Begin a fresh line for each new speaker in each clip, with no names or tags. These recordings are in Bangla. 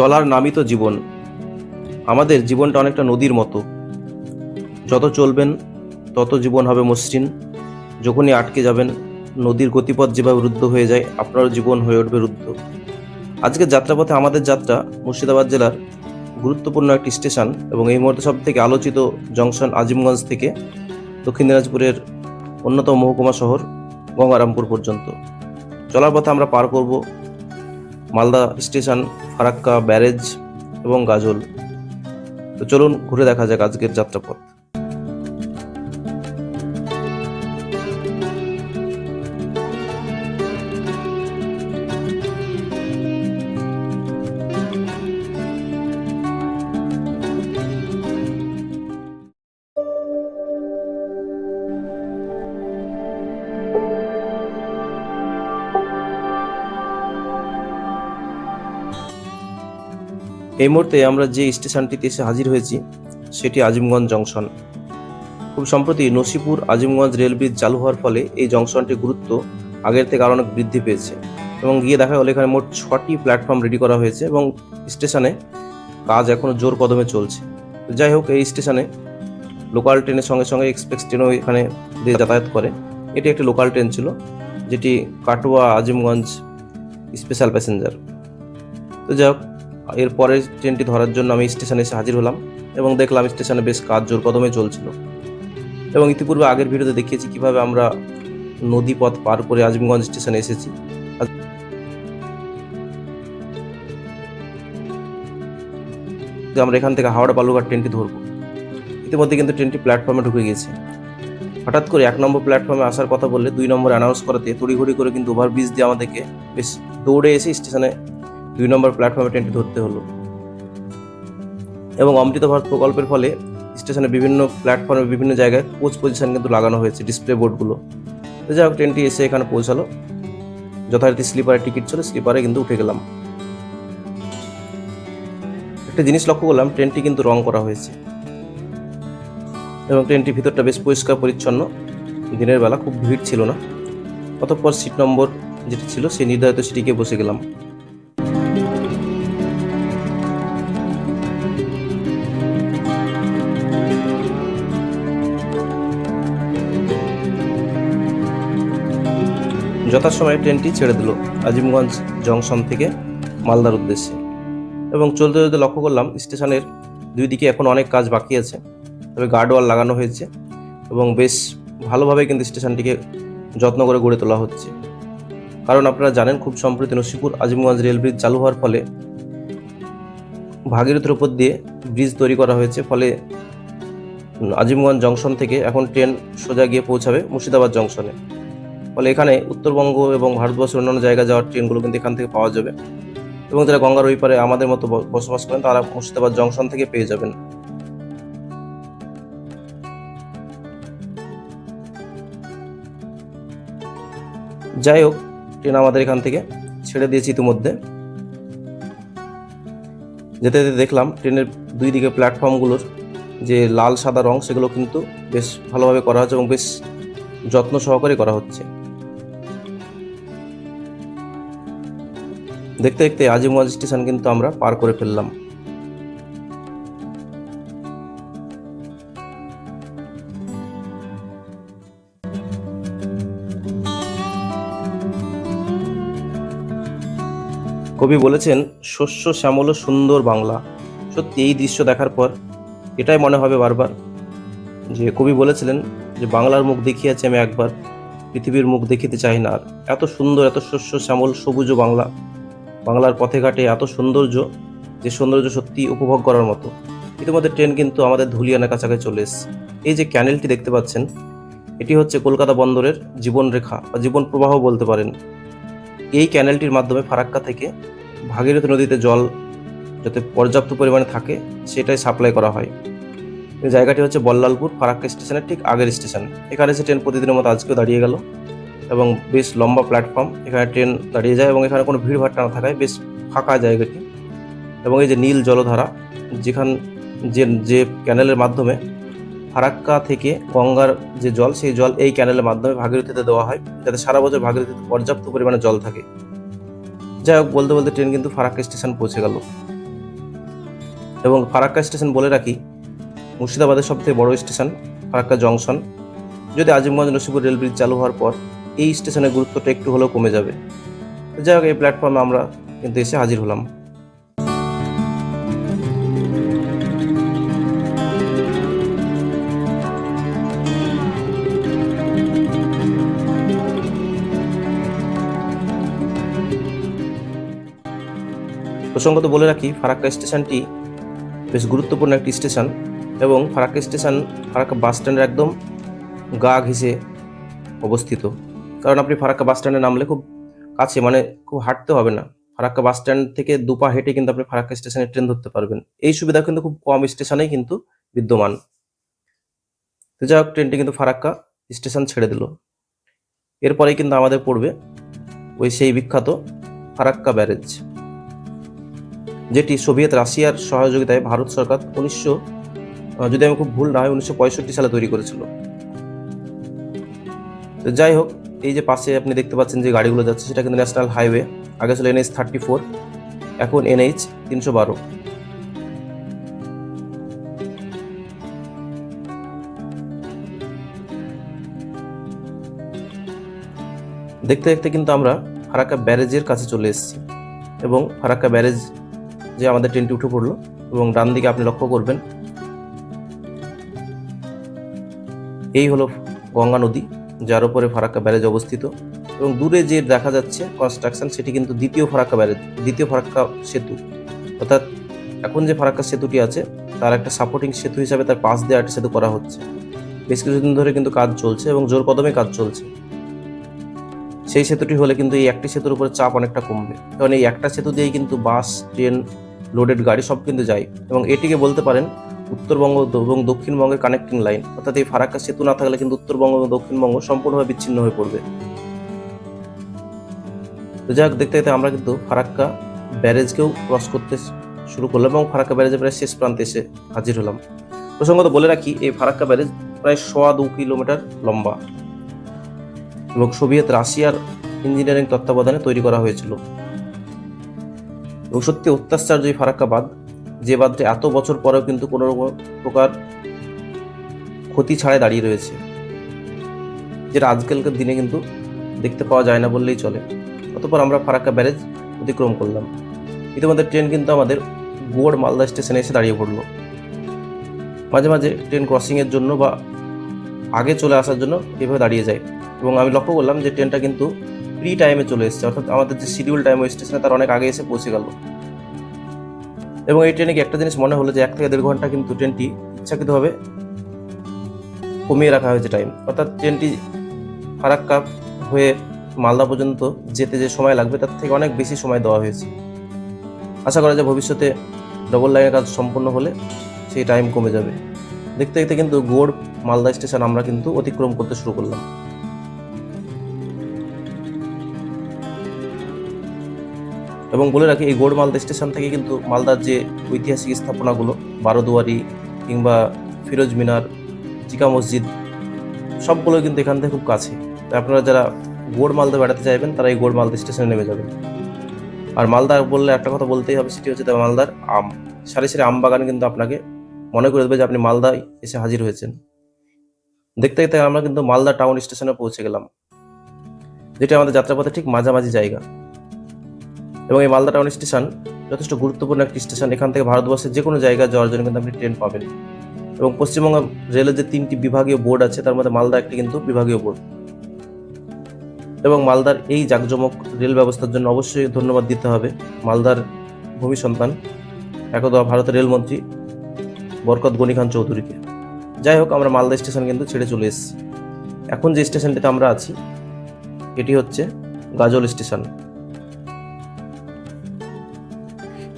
চলার নামই তো জীবন। আমাদের জীবনটা অনেকটা নদীর মতো। যত চলবেন, তত জীবন হবে মসৃণ। যখনই আটকে যাবেন, নদীর গতিপথ যেভাবে রুদ্ধ হয়ে যায়, আপনারও জীবন হয়ে উঠবে রুদ্ধ। আজকের যাত্রাপথে আমাদের যাত্রা মুর্শিদাবাদ জেলার গুরুত্বপূর্ণ একটি স্টেশন এবং এই মুহূর্তে সব থেকে আলোচিত জংশন আজিমগঞ্জ থেকে দক্ষিণ দিনাজপুরের অন্যতম মহকুমা শহর গঙ্গারামপুর পর্যন্ত। চলার পথে আমরা পার করব মালদা স্টেশন ফারাক্কা ব্যারেজ এবং গাজল। তো চলুন ঘুরে দেখা যাক আজকের যাত্রাপথ। এই মুহূর্তে আমরা যে স্টেশনটিতে এসে হাজির হয়েছি, সেটি আজিমগঞ্জ জংশন। খুব সম্প্রতি নসিপুর আজিমগঞ্জ রেল ব্রিজ চালু হওয়ার ফলে এই জংশনটির গুরুত্ব আগের থেকে আরও অনেক বৃদ্ধি পেয়েছে এবং গিয়ে দেখা গেল এখানে মোট ছটি প্ল্যাটফর্ম রেডি করা হয়েছে এবং স্টেশনে কাজ এখনও জোর কদমে চলছে। যাই হোক, এই স্টেশনে লোকাল ট্রেনের সঙ্গে সঙ্গে এক্সপ্রেস ট্রেনও এখানে দিয়ে যাতায়াত করে। এটি একটি লোকাল ট্রেন ছিল, যেটি কাটোয়া আজিমগঞ্জ স্পেশাল প্যাসেঞ্জার তো যাই হোক এর পরের ট্রেনটি ধরার জন্য আমি স্টেশনে এসে হাজির হলাম এবং দেখলাম স্টেশনে বেশ কাজ জোর কদমে চলছিল। এবং ইতিপূর্বে আগের ভিডিওতে দেখিয়েছি কীভাবে আমরা নদী পথ পার করে আজিমগঞ্জ স্টেশনে এসেছি। আমরা এখান থেকে হাওড়া বালুঘাট ট্রেনটি ধরবো। ইতিমধ্যে কিন্তু ট্রেনটি প্ল্যাটফর্মে ঢুকে গিয়েছে হঠাৎ করে এক নম্বর প্ল্যাটফর্মে আসার কথা বললে দুই নম্বর অ্যানাউন্স করাতে তড়িঘড়ি করে কিন্তু ওভারব্রিজ দিয়ে আমাদেরকে বেশ দৌড়ে এসে স্টেশনে দুই নম্বর প্ল্যাটফর্মে ট্রেনটি ধরতে হলো। এবং অমৃত ভারত প্রকল্পের ফলে স্টেশনে বিভিন্ন প্ল্যাটফর্মে বিভিন্ন জায়গায় কোচ পজিশন কিন্তু লাগানো হয়েছে ডিসপ্লে বোর্ডগুলো তো যাই হোক ট্রেনটি এসে এখানে পৌঁছালো। যথারীতি স্লিপারে টিকিট ছিল স্লিপারে কিন্তু উঠে গেলাম। একটা জিনিস লক্ষ্য করলাম ট্রেনটি কিন্তু রং করা হয়েছে। এবং ট্রেনটির ভিতরটা বেশ পরিষ্কার, পরিচ্ছন্ন। দিনের বেলা খুব ভিড় ছিল না। অতঃপর সিট নম্বর যেটি ছিল, সেই নির্ধারিত সিটিকে বসে গেলাম। যথাসময়ে ট্রেনটি ছেড়ে দিল আজিমগঞ্জ জংশন থেকে মালদার উদ্দেশ্যে। এবং চলতে চলতে লক্ষ্য করলাম, স্টেশনের দুই দিকে এখন অনেক কাজ বাকি আছে। তবে গার্ডওয়াল লাগানো হয়েছে এবং বেশ ভালোভাবে কিন্তু স্টেশনটিকে যত্ন করে গড়ে তোলা হচ্ছে। কারণ আপনারা জানেন, খুব সম্প্রতি নসিপুর আজিমগঞ্জ রেল ব্রিজ চালু হওয়ার ফলে ভাগীরথীর উপর দিয়ে ব্রিজ তৈরি করা হয়েছে। ফলে আজিমগঞ্জ জংশন থেকে এখন ট্রেন সোজা গিয়ে পৌঁছাবে মুর্শিদাবাদ জংশনে। ফলে এখানে উত্তরবঙ্গ এবং ভারতবর্ষের অন্যান্য জায়গায় যাওয়ার ট্রেনগুলো কিন্তু এখান থেকে পাওয়া যাবে। এবং যারা গঙ্গার ওই পারে আমাদের মতো বসবাস করেন, তারা মুর্শিদাবাদ জংশন থেকে পেয়ে যাবেন। যাই হোক, ট্রেন আমাদের এখান থেকে ছেড়ে দিয়েছি ইতিমধ্যে। যেতে যেতে দেখলাম ট্রেনের দুই দিকে প্ল্যাটফর্মগুলোর যে লাল সাদা রং, সেগুলো কিন্তু বেশ ভালোভাবে করা হচ্ছে এবং বেশ যত্ন সহকারে করা হচ্ছে। দেখতে দেখতে আজিমগঞ্জ স্টেশন কিন্তু আমরা পার করে ফেললাম। কবি বলেছেন, শস্য শ্যামল, সুন্দর বাংলা। সত্যি এই দৃশ্য দেখার পর এটাই মনে হবে বারবার যে কবি বলেছিলেন যে, বাংলার মুখ দেখিয়াছি আমি একবার, পৃথিবীর মুখ দেখিতে চাই না আর। এত সুন্দর, এত শস্য শ্যামল, সবুজ বাংলা। বাংলার পথে ঘাটে এত সৌন্দর্য যে সৌন্দর্য সত্যি উপভোগ করার মতো। ইতিমধ্যে ট্রেন কিন্তু আমাদের ধুলিয়ানের কাছাকাছি চলে এসেছে। এই যে ক্যানেলটি দেখতে পাচ্ছেন, এটি হচ্ছে কলকাতা বন্দরের জীবন রেখা বা জীবন প্রবাহ বলতে পারেন। এই ক্যানেলটির মাধ্যমে ফারাক্কা থেকে ভাগীরথী নদীতে জল যাতে পর্যাপ্ত পরিমাণে থাকে, সেটাই সাপ্লাই করা হয়। জায়গাটি হচ্ছে বল্লালপুর ফারাক্কা স্টেশনের ঠিক আগের স্টেশন। এখানে এসে ট্রেন প্রতিদিনের মতো আজকেও দাঁড়িয়ে গেল। এবং বেশ লম্বা প্ল্যাটফর্ম এখানে ট্রেন দাঁড়িয়ে যায় এবং এখানে কোনো ভিড়ভাট্টা না থাকায় বেশ ফাঁকা জায়গাটি। এবং এই যে নীল জলধারা, যেখান যে যে ক্যানেলের মাধ্যমে ফারাক্কা থেকে গঙ্গার যে জল, সেই জল এই ক্যানেলের মাধ্যমে ভাগীরথীতে দেওয়া হয়। যাতে সারা বছর ভাগীরথীতে পর্যাপ্ত পরিমাণে জল থাকে। যাই হোক, বলতে বলতে ট্রেন কিন্তু ফারাক্কা স্টেশন পৌঁছে গেল। এবং ফারাক্কা স্টেশন বলে রাখি, মুর্শিদাবাদের সবথেকে বড় স্টেশন ফারাক্কা জংশন যদি আজিমগঞ্জ নসিপুর রেল ব্রিজ চালু হওয়ার পর এই স্টেশনের গুরুত্বটা একটু হলেও কমে যাবে। যাই হোক, এই প্ল্যাটফর্মে আমরা কিন্তু এসে হাজির হলাম। প্রসঙ্গত বলে রাখি, ফারাক্কা স্টেশনটি বেশ গুরুত্বপূর্ণ একটি স্টেশন এবং ফারাক্কা স্টেশন, ফারাক্কা বাস স্ট্যান্ডের একদম গা ঘেঁষে অবস্থিত। কারণ আপনি ফারাক্কা বাস স্ট্যান্ডে নামলে খুব কাছে মানে খুব হাঁটতে হবে না। ফারাক্কা বাস স্ট্যান্ড থেকে দুপা হেঁটে কিন্তু আপনি ফারাক্কা স্টেশনে ট্রেন ধরতে পারবেন। এই সুবিধা কিন্তু খুব কম স্টেশনেই কিন্তু বিদ্যমান। তো যাই হোক, ট্রেনটি কিন্তু ফারাক্কা স্টেশন ছেড়ে দিল। এরপরেই কিন্তু আমাদের পড়বে ওই সেই বিখ্যাত ফারাক্কা ব্যারেজ, যেটি সোভিয়েত রাশিয়ার সহযোগিতায় ভারত সরকার উনিশশো যদি আমি খুব ভুল না হয়, উনিশশো পঁয়ষট্টি সালে তৈরি করেছিল। তো যাই হোক এই যে পাশে আপনি দেখতে পাচ্ছেন যে গাড়িগুলো যাচ্ছে, সেটা কিন্তু ন্যাশনাল হাইওয়ে আগে ছিল এনএইচ থার্টি ফোর এখন এনএইচ তিনশো বারো। দেখতে দেখতে কিন্তু আমরা ফারাক্কা ব্যারেজের কাছে চলে এসেছি এবং ফারাক্কা ব্যারেজ যে আমাদের ট্রেনটি উঠে পড়ল এবং ডান দিকে আপনি লক্ষ্য করবেন, এই হলো গঙ্গা নদী। যার উপরে ফারাক্কা ব্যারেজ অবস্থিত এবং দূরে যে দেখা যাচ্ছে কনস্ট্রাকশন সেটি কিন্তু দ্বিতীয় ফারাক্কা ব্যারেজ, দ্বিতীয় ফারাক্কা সেতু। অর্থাৎ এখন যে ফারাক্কা সেতুটি আছে, তার একটা সাপোর্টিং সেতু হিসাবে তার পাশ দিয়ে একটা সেতু করা হচ্ছে। বেশ কিছুদিন ধরে কিন্তু কাজ চলছে এবং জোর কদমে কাজ চলছে। সেই সেতুটি হলে কিন্তু এই একটি সেতুর উপরে চাপ অনেকটা কমবে। কারণ এই একটা সেতু দিয়েই কিন্তু বাস, ট্রেন লোডেড গাড়ি সব কিন্তু যায় এবং এটিকে বলতে পারেন উত্তরবঙ্গ এবং দক্ষিণবঙ্গের কানেক্টিং লাইন অর্থাৎ এই ফারাক্কা সেতু না থাকলে কিন্তু উত্তরবঙ্গ এবং দক্ষিণবঙ্গ সম্পূর্ণভাবে বিচ্ছিন্ন হয়ে পড়বে। তো যাই হোক, দেখতে দেখতে আমরা কিন্তু ফারাক্কা ব্যারেজকেও ক্রস করতে শুরু করলাম এবং ফারাক্কা ব্যারেজে প্রায় শেষ প্রান্তে এসে হাজির হলাম। প্রসঙ্গত বলে রাখি, এই ফারাক্কা ব্যারেজ প্রায় সোয়া দু কিলোমিটার লম্বা এবং সোভিয়েত রাশিয়ার ইঞ্জিনিয়ারিং তত্ত্বাবধানে তৈরি করা হয়েছিল। এবং সত্যি অত্যাচার্য এই ফারাক্কা বাঁধ যে বাঁধটি এত বছর পরেও কিন্তু কোনো প্রকার ক্ষতি ছাড়াই দাঁড়িয়ে রয়েছে। যেটা আজকালকার দিনে কিন্তু দেখতে পাওয়া যায় না বললেই চলে। অতপর আমরা ফারাক্কা ব্যারেজ অতিক্রম করলাম। ইতিমধ্যে ট্রেন কিন্তু আমাদের গোড় মালদা স্টেশনে এসে দাঁড়িয়ে পড়ল। মাঝে মাঝে ট্রেন ক্রসিংয়ের জন্য বা আগে চলে আসার জন্য এভাবে দাঁড়িয়ে যায়। এবং আমি লক্ষ্য করলাম যে ট্রেনটা কিন্তু প্রি টাইমে চলে এসেছে। অর্থাৎ আমাদের যে শিডিউল টাইম ওই স্টেশনে তার অনেক আগে এসে পৌঁছে গেল। এবং এই ট্রেনে একটা জিনিস মনে হলো যে এক থেকে দেড় ঘণ্টা কিন্তু ট্রেনটি ইচ্ছাকৃতভাবে কমিয়ে রাখা হয়েছে টাইম অর্থাৎ ট্রেনটি ফারাক্কা হয়ে মালদা পর্যন্ত যেতে যে সময় লাগবে, তার থেকে অনেক বেশি সময় দেওয়া হয়েছে। আশা করা যায় ভবিষ্যতে ডবল লাইনের কাজ সম্পূর্ণ হলে সেই টাইম কমে যাবে। দেখতে দেখতে কিন্তু গোড় মালদা স্টেশন আমরা কিন্তু অতিক্রম করতে শুরু করলাম। এবং বলে রাখি, এই গোড় মালদা স্টেশন থেকে কিন্তু মালদার যে ঐতিহাসিক স্থাপনাগুলো, বারোদুয়ারি কিংবা ফিরোজ মিনার চিকা মসজিদ, সবগুলো কিন্তু এখান থেকে খুব কাছে। তাই আপনারা যারা গোড় মালদা বেড়াতে চাইবেন তারা এই গোড় মালদা স্টেশনে নেমে যাবেন। আর মালদা বললে একটা কথা বলতেই হবে, সেটি হচ্ছে মালদার আম। সারি সারি আম বাগান কিন্তু আপনাকে মনে করে দেবে যে আপনি মালদায় এসে হাজির হয়েছেন। দেখতে দেখতে আমরা কিন্তু মালদা টাউন স্টেশনে পৌঁছে গেলাম, যেটা আমাদের যাত্রাপথে ঠিক মাঝামাঝি জায়গা। এবং এই মালদা টাউন স্টেশন, যথেষ্ট গুরুত্বপূর্ণ একটি স্টেশন। এখান থেকে ভারতবর্ষের যে কোনো জায়গায় যাওয়ার জন্য কিন্তু আপনি ট্রেন পাবেন। এবং পশ্চিমবঙ্গ রেলের যে তিনটি বিভাগীয় বোর্ড আছে, তার মধ্যে মালদা একটি কিন্তু বিভাগীয় বোর্ড। এবং মালদার এই জাঁকজমক রেল ব্যবস্থার জন্য অবশ্যই ধন্যবাদ দিতে হবে। মালদার ভূমি সন্তান, একদা ভারতের রেলমন্ত্রী বরকত গনি খান চৌধুরীকে। যাই হোক, আমরা মালদা স্টেশন কিন্তু ছেড়ে চলে এসেছি। এখন যে স্টেশনটিতে আমরা আছি, এটি হচ্ছে গাজল স্টেশন।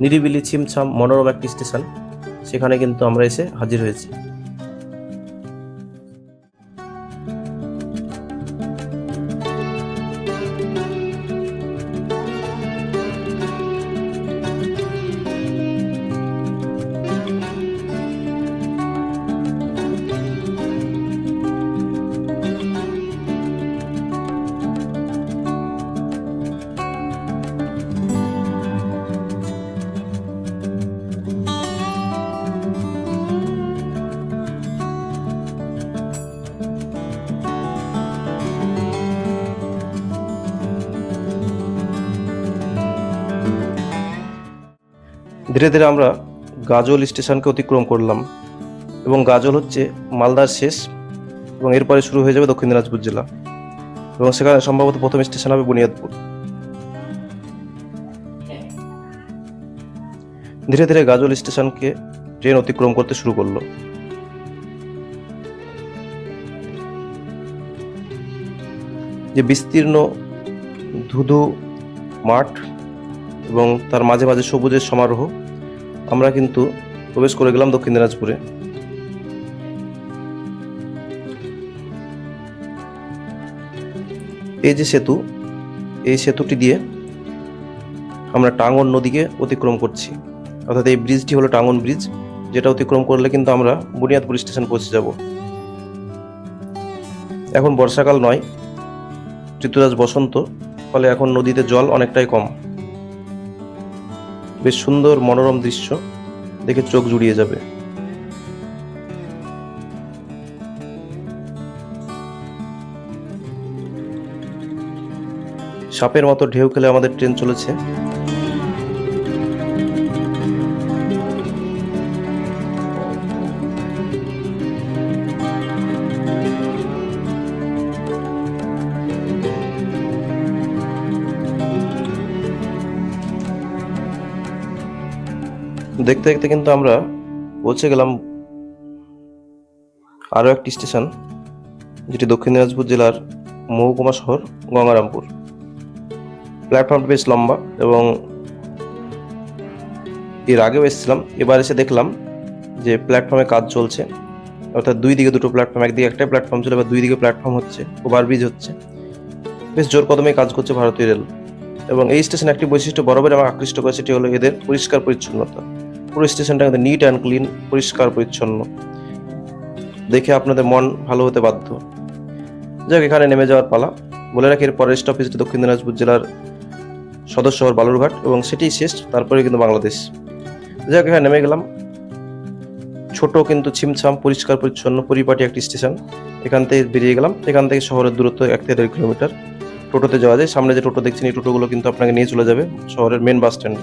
নিরিবিলি ছিমছাম মনোরম একটি স্টেশন। সেখানে কিন্তু আমরা এসে হাজির হয়েছি। ধীরে ধীরে আমরা গাজল স্টেশনকে অতিক্রম করলাম এবং গাজল হচ্ছে মালদার শেষ এবং এরপরে শুরু হয়ে যাবে দক্ষিণ দিনাজপুর জেলা এবং সেখানে সম্ভবত প্রথম স্টেশন হবে বুনিয়াদপুর। ধীরে ধীরে গাজল স্টেশনকে ট্রেন অতিক্রম করতে শুরু করল। যে বিস্তীর্ণ ধুধু মাঠ এবং তার মাঝে মাঝে সবুজের সমারোহ। আমরা কিন্তু প্রবেশ করে গেলাম দক্ষিণ দিনাজপুরে। এই যে সেতু, এই সেতুটি দিয়ে আমরা টাঙ্গন নদীকে অতিক্রম করছি। অর্থাৎ এই ব্রিজটি হলো টাঙ্গন ব্রিজ যেটা অতিক্রম করলে কিন্তু আমরা বুনিয়াদপুর স্টেশন পৌঁছে যাব। এখন বর্ষাকাল নয়, ঋতুরাজ বসন্ত, ফলে এখন নদীতে জল অনেকটাই কম। বেশ সুন্দর মনোরম দৃশ্য। দেখে চোখ জুড়িয়ে যাবে। সাপের মতো ঢেউ খেলে আমাদের ট্রেন চলেছে। দেখতে দেখতে কিন্তু আমরা পৌঁছে গেলাম আরও একটি স্টেশন, যেটি দক্ষিণ দিনাজপুর জেলার মহকুমা শহর, গঙ্গারামপুর। প্ল্যাটফর্মটা বেশ লম্বা এবং এর আগেও এসেছিলাম। এবার এসে দেখলাম যে প্ল্যাটফর্মে কাজ চলছে। অর্থাৎ দুই দিকে দুটো প্ল্যাটফর্ম, একদিকে একটাই প্ল্যাটফর্ম ছিল এবার দুই দিকে প্ল্যাটফর্ম হচ্ছে, ওভারব্রিজ হচ্ছে। বেশ জোর কদমে কাজ করছে ভারতীয় রেল। এবং এই স্টেশন একটি বৈশিষ্ট্য বরাবর আমাকে আকৃষ্ট করে, সেটি হলো এদের পরিষ্কার পরিচ্ছন্নতা। পুরো স্টেশনটা কিন্তু নিট অ্যান্ড ক্লিন পরিষ্কার, পরিচ্ছন্ন। দেখে আপনাদের মন ভালো হতে বাধ্য। যাক, এখানে নেমে যাওয়ার পালা। বলে রাখি এর পরের স্টপেজ দক্ষিণ দিনাজপুর জেলার সদর শহর বালুরঘাট এবং সেটি শেষ, তারপরে কিন্তু বাংলাদেশ। যাক, এখানে নেমে গেলাম। ছোট কিন্তু ছিমছাম, পরিষ্কার, পরিচ্ছন্ন, পরিপাটি একটি স্টেশন। এখান থেকে বেরিয়ে গেলাম। এখান থেকে শহরের দূরত্ব এক থেকে দেড় কিলোমিটার। টোটোতে যাওয়া যায়। সামনে যে টোটো দেখছেন, এই টোটোগুলো কিন্তু আপনাকে নিয়ে চলে যাবে শহরের মেন বাস স্ট্যান্ড